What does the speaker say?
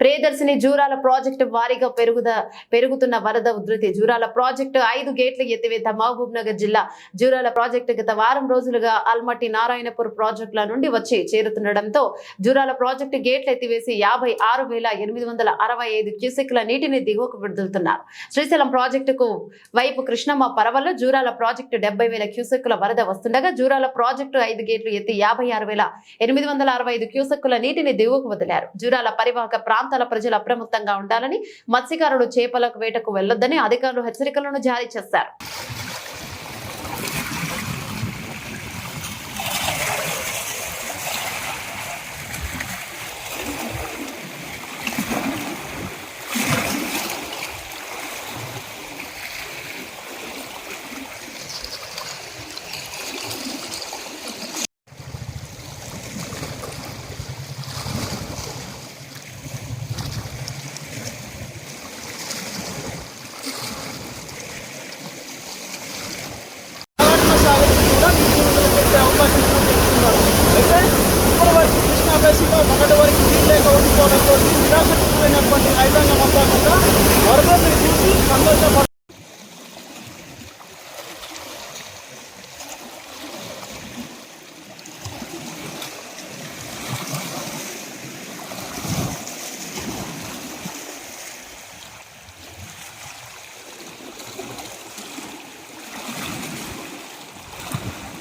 Priyadarshini Jurala project వారీగా పెరుగుద పెరుగుతున్న వరద ఉధృతి. జూరాల ప్రాజెక్టు ఐదు గేట్ల ఎత్తివేత మహబూబ్ నగర్ జిల్లా. జూరాల ప్రాజెక్టు గత వారం రోజులుగా అల్మట్టి నారాయణపూర్ ప్రాజెక్టుల నుండి వచ్చి చేరుతుండటంతో జూరాల ప్రాజెక్టు గేట్లు ఎత్తివేసి యాభై ఆరు వేల ఎనిమిది వందల అరవై ఐదు క్యూసెక్ల నీటిని దిగువకు విడుదలుతున్నారు. శ్రీశైలం ప్రాజెక్టుకు వైపు కృష్ణమ్మ పరవలో జూరాల ప్రాజెక్టు డెబ్బై వేల క్యూసెక్ల వరద వస్తుండగా జూరాల ప్రాజెక్టు ఐదు గేట్లు ఎత్తి యాభై ఆరు వేల ఎనిమిది వందల అరవై ఐదు క్యూసెక్కుల నీటిని దిగువకు వదిలారు. జూరాల పరివాహక ప్రాంతం ప్రాంతాల ప్రజలు అప్రమత్తంగా ఉండాలని మత్స్యకారులు చేపలకు వేటకు వెళ్ళొద్దని అధికారులు హెచ్చరికలను జారీ చేశారు. కృష్ణా మొన్నటి వరకు నీళ్ళు లేక ఉండిపోవడంతో నిరాశకు గురైనటువంటి రైతాంగం అంతా కూడా వరదల్ని చూసి సంతోషపడుతున్నారు